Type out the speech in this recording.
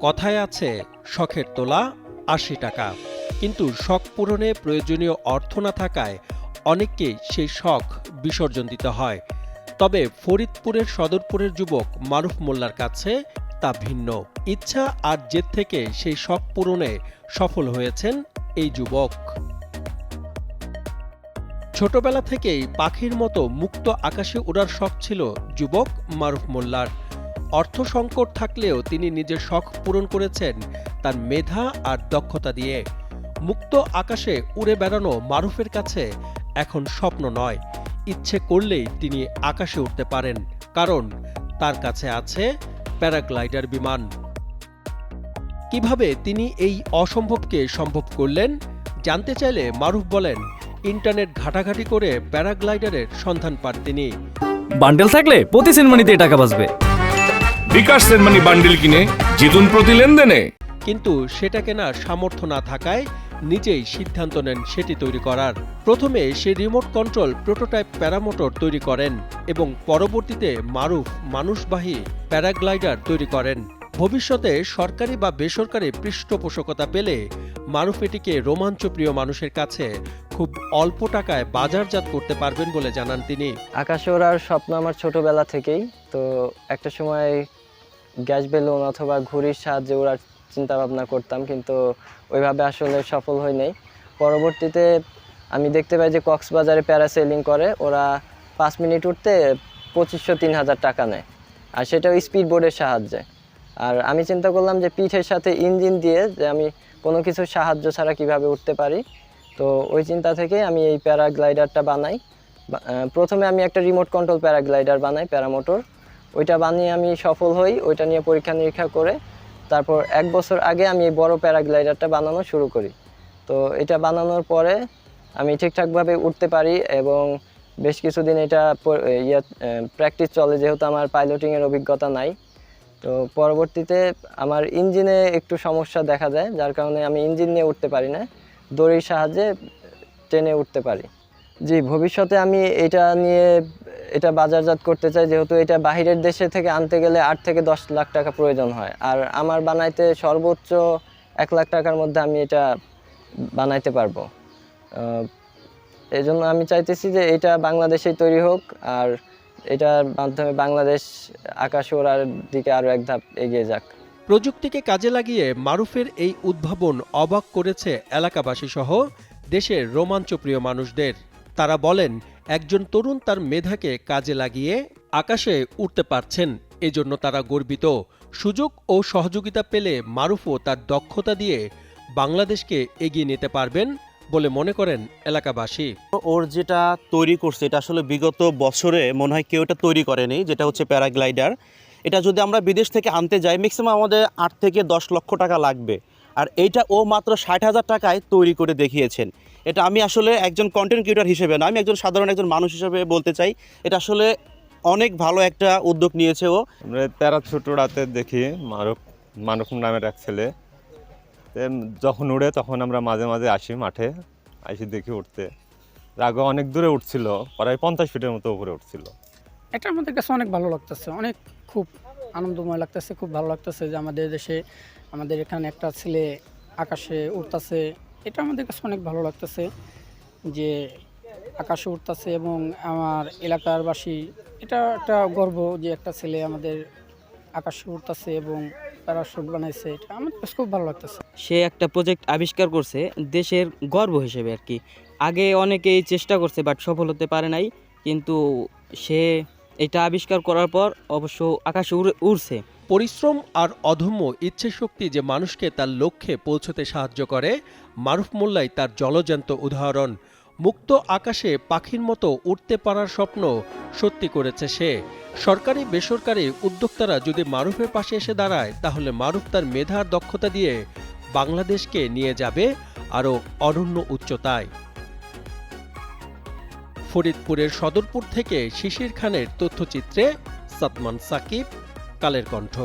কথায় আছে, শখের তোলা আশি টাকা। কিন্তু শখ পূরণে প্রয়োজনীয় অর্থ না থাকায় অনেককেই সেই শখ বিসর্জন দিতে হয়। তবে ফরিদপুরের সদরপুরের যুবক মারুফ মোল্লার কাছে তা ভিন্ন। ইচ্ছা আর জেদ থেকে সেই শখ পূরণে সফল হয়েছেন এই যুবক। ছোটবেলা থেকেই পাখির মতো মুক্ত আকাশে ওড়ার শখ ছিল যুবক মারুফ মোল্লার। অর্থ সংকট থাকলেও তিনি নিজের শখ পূরণ করেছেন তার মেধা আর দক্ষতা দিয়ে। মুক্ত আকাশে উড়ে বেড়ানো মারুফের কাছে এখন স্বপ্ন নয়। ইচ্ছে করলেই তিনি আকাশে উঠতে পারেন, কারণ তার কাছে আছে প্যারাগ্লাইডার বিমান। কীভাবে তিনি এই অসম্ভবকে সম্ভব করলেন? জানতে চাইলে মারুফ বলেন, ইন্টারনেট ঘাটাঘাটি করে প্যারাগ্লাইডারের সন্ধান পান তিনি। বান্ডেল থাকলে প্রতি সেনমানিতে টাকা বাঁচবে। বিকাশ সেনমানি বান্ডিল কিনে জিতুন প্রতি লেনদেনে। কিন্তু সেটা কেনার সামর্থ্য না থাকায় নিজেই সিদ্ধান্ত নেন সেটি তৈরি করার। প্রথমে সে রিমোট কন্ট্রোল প্রোটোটাইপ প্যারামোটর তৈরি করেন এবং পরবর্তীতে মারুফ মানুষবাহী প্যারাগ্লাইডার তৈরি করেন। ভবিষ্যতে সরকারি বা বেসরকারি পৃষ্ঠপোষকতা পেলে মারুফ এটিকে রোমাঞ্চপ্রিয় মানুষের কাছে খুব অল্প টাকায় বাজারজাত করতে পারবেন বলে জানান তিনি। আকাশে ওড়ার স্বপ্ন আমার ছোটবেলা থেকেই। তো একটা সময় গ্যাস বেলুন অথবা ঘুড়ির সাহায্যে ওড়ার চিন্তা ভাবনা করতাম, কিন্তু ওইভাবে আসলে সফল হয় নাই পরবর্তীতে আমি দেখতে পাই যে কক্সবাজারে প্যারাসেলিং করে, ওরা পাঁচ মিনিট উঠতে পঁচিশশো তিন হাজার টাকা নেয়। আর সেটাও স্পিড বোর্ডের সাহায্যে। আর আমি চিন্তা করলাম যে পিঠের সাথে ইঞ্জিন দিয়ে যে আমি কোনো কিছু সাহায্য ছাড়া কীভাবে উঠতে পারি। তো ওই চিন্তা থেকে আমি এই প্যারাগ্লাইডারটা বানাই। প্রথমে আমি একটা রিমোট কন্ট্রোল প্যারাগ্লাইডার বানাই, প্যারামোটর। ওইটা বানিয়ে আমি সফল হই, ওইটা নিয়ে পরীক্ষা নিরীক্ষা করে তারপর এক বছর আগে আমি এই বড় প্যারাগ্লাইডারটা বানানো শুরু করি। তো এটা বানানোর পরে আমি ঠিকঠাকভাবে উঠতে পারি এবং বেশ কিছুদিন এটা ইয়ে প্র্যাকটিস চলে যেহেতু আমার পাইলটিংয়ের অভিজ্ঞতা নাই। তো পরবর্তীতে আমার ইঞ্জিনে একটু সমস্যা দেখা যায় যার কারণে আমি ইঞ্জিন নিয়ে উঠতে পারি না, দড়ির সাহায্যে ট্রেনে উঠতে পারি। জি, ভবিষ্যতে আমি এটা নিয়ে এটা বাজারজাত করতে চাই, যেহেতু এটা বাহিরের দেশে থেকে আনতে গেলে আট থেকে দশ লাখ টাকা প্রয়োজন হয়। আর আমার বানাইতে সর্বোচ্চ এক লাখ টাকার মধ্যে আমি এটা বানাইতে পারব। এই জন্য আমি চাইতেছি যে এটা বাংলাদেশেই তৈরি হোক, আর এটার মাধ্যমে বাংলাদেশ, আকাশ ওড়ার দিকে আরও এক ধাপ এগিয়ে যাক। প্রযুক্তিকে কাজে লাগিয়ে মারুফের এই উদ্ভাবন অবাক করেছে এলাকাবাসী সহ দেশের রোমাঞ্চপ্রিয় মানুষদের। তারা বলেন, একজন তরুণ তার মেধাকে কাজে লাগিয়ে আকাশে উঠতে পারছেন। এজন্য তারা গর্বিত। সুযোগ ও সহযোগিতা পেলে মারুফও তার দক্ষতা দিয়ে বাংলাদেশকে এগিয়ে নিতে পারবেন বলে মনে করেন এলাকাবাসী। ওর যেটা তৈরি করছে, এটা আসলে বিগত বছরে মনে হয় কেউ এটা তৈরি করেনি, যেটা হচ্ছে প্যারাগ্লাইডার। এটা যদি আমরা বিদেশ থেকে আনতে যাই ম্যাক্সিমাম আমাদের আট থেকে দশ লক্ষ টাকা লাগবে। আর এইটা ও মাত্র ষাট হাজার টাকায় তৈরি করে দেখিয়েছেন। এটা আমি আসলে একজন কন্টেন্ট ক্রিয়েটার হিসেবে না আমি একজন সাধারণ একজন মানুষ হিসেবে বলতে চাই এটা আসলে অনেক ভালো একটা উদ্যোগ নিয়েছে ও। আমরা প্যারা ছোট রাতে দেখি মারুফ মারুফ নামের এক ছেলে। যখন উড়ে তখন আমরা মাঝে মাঝে আসি মাঠে আসি দেখি উঠতে আগে অনেক দূরে উঠছিল প্রায় পঞ্চাশ ফিটের মতো উপরে উঠছিল এটা আমাদের কাছে অনেক ভালো লাগতেছে অনেক খুব আনন্দময় লাগতেছে খুব ভালো লাগতেছে যে আমাদের দেশে আমাদের এখানে একটা ছেলে আকাশে উঠতেছে এটা আমাদের কাছে অনেক ভালো লাগতেছে যে আকাশে উঠতেছে এবং আমার এলাকার বাসী এটা একটা গর্ব যে একটা ছেলে আমাদের আকাশে উঠতেছে এবং প্যারাশুট বানাইছে। এটা আমাদের কাছে খুব ভালো লাগতেছে। সে একটা প্রজেক্ট আবিষ্কার করছে দেশের গর্ব হিসেবে আর কি। আগে অনেকেই চেষ্টা করছে বাট সফল হতে পারে নাই। কিন্তু সে এটা আবিষ্কার করার পর অবশ্য আকাশে উড়ে, উড়ছে। পরিশ্রম আর অধম্য ইচ্ছে শক্তি যে মানুষকে তার লক্ষ্যে পৌঁছতে সাহায্য করে, মারুফ মোল্লাই তার জলজ্যান্ত উদাহরণ, মুক্ত আকাশে পাখির মতো উঠতে পারার স্বপ্ন সত্যি করেছে সে। সরকারি, বেসরকারি উদ্যোক্তারা যদি মারুফের পাশে এসে দাঁড়ায়, তাহলে মারুফ তার মেধার দক্ষতা দিয়ে বাংলাদেশকে নিয়ে যাবে আরও অনন্য উচ্চতায়। ফরিদপুরের সদরপুর থেকে শিশির খানের তথ্যচিত্রে সাতমান সাকিব। কালের কণ্ঠ।